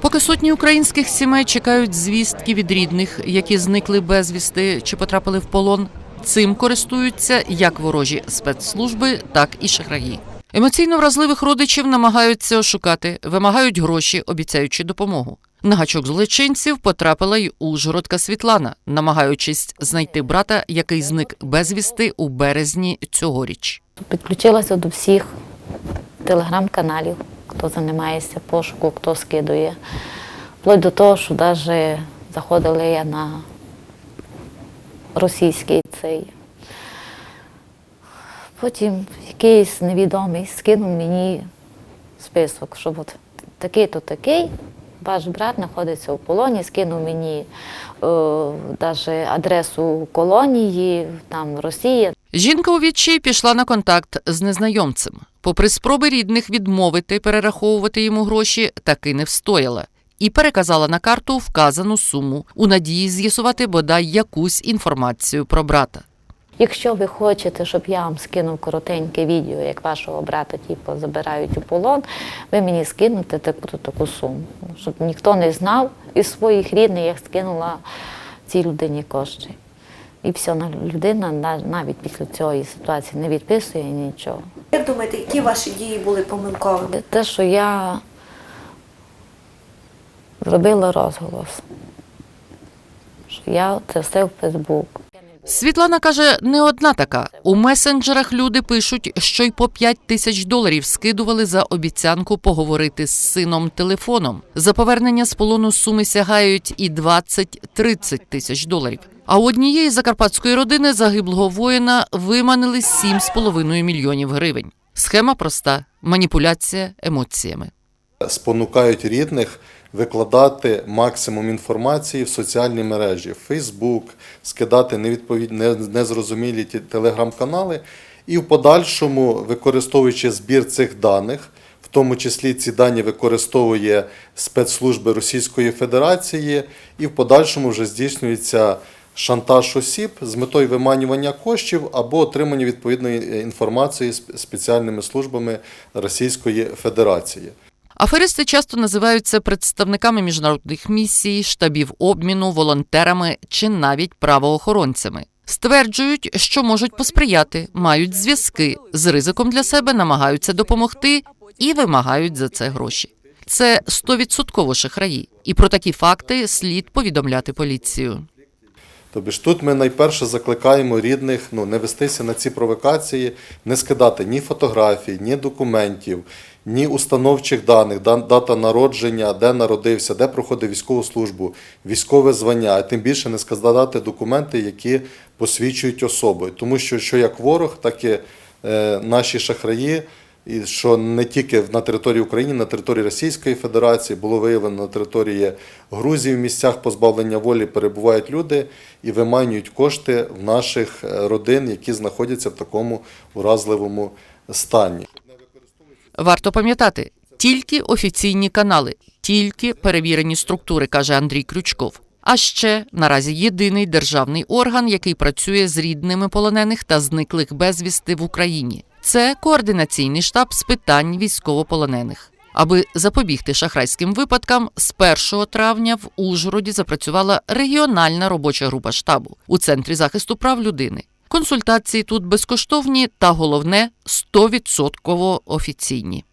Поки сотні українських сімей чекають звістки від рідних, які зникли безвісти чи потрапили в полон, цим користуються як ворожі спецслужби, так і шахраї. Емоційно вразливих родичів намагаються ошукати, вимагають гроші, обіцяючи допомогу. На гачок злочинців потрапила й Ужгородка Світлана, намагаючись знайти брата, який зник безвісти у березні цьогоріч. Підключилася до всіх телеграм-каналів, хто займається пошуку, хто скидує. Вплоть до того, що навіть заходила я на російський цей. Потім якийсь невідомий скинув мені список, що от такий-то такий, ваш брат знаходиться у полоні, скинув мені навіть адресу колонії, там Росія. Жінка у відчаї пішла на контакт з незнайомцем. Попри спроби рідних відмовити перераховувати йому гроші, таки не встояла. І переказала на карту вказану суму у надії з'ясувати бодай якусь інформацію про брата. Якщо ви хочете, щоб я вам скинув коротеньке відео, як вашого брата типу, забирають у полон, ви мені скинете таку таку суму, щоб ніхто не знав із своїх рідних, як скинула цій людині кошти. І все, людина навіть після цієї ситуації не відписує нічого. Як думаєте, які ваші дії були помилковими? Те, що я зробила розголос, що я це все в Фейсбук. Світлана каже, не одна така. У месенджерах люди пишуть, що й по 5 тисяч доларів скидували за обіцянку поговорити з сином телефоном. За повернення з полону суми сягають і 20-30 тисяч доларів. А у однієї закарпатської родини загиблого воїна виманили 7,5 мільйонів гривень. Схема проста: маніпуляція емоціями. Спонукають рідних викладати максимум інформації в соціальні мережі, Facebook, скидати невідповідь... не- незрозумілі телеграм-канали, і в подальшому, використовуючи збір цих даних, в тому числі ці дані використовує спецслужби Російської Федерації, і в подальшому вже здійснюється шантаж осіб з метою виманювання коштів або отримання відповідної інформації сп- спеціальними службами Російської Федерації. Аферисти часто називаються представниками міжнародних місій, штабів обміну, волонтерами чи навіть правоохоронцями. Стверджують, що можуть посприяти, мають зв'язки з ризиком для себе, намагаються допомогти і вимагають за це гроші. Це стовідсотково шахраї, і про такі факти слід повідомляти поліцію. Тобто ж тут ми найперше закликаємо рідних ну, не вестися на ці провокації, не скидати ні фотографій, ні документів, ні установчих даних, дата народження, де народився, де проходив військову службу, військове звання, а тим більше не складати документи, які посвідчують особу. Тому що що як ворог, так і е, наші шахраї. І що не тільки на території України, на території Російської Федерації було виявлено на території Грузії в місцях позбавлення волі перебувають люди і виманюють кошти в наших е, родин, які знаходяться в такому уразливому стані. Варто пам'ятати, тільки офіційні канали, тільки перевірені структури, каже Андрій Крючков. А ще наразі єдиний державний орган, який працює з рідними полонених та зниклих безвісти в Україні. Це координаційний штаб з питань військовополонених. Аби запобігти шахрайським випадкам, з 1 травня в Ужгороді запрацювала регіональна робоча група штабу у центрі захисту прав людини. Консультації тут безкоштовні та головне 100% офіційні.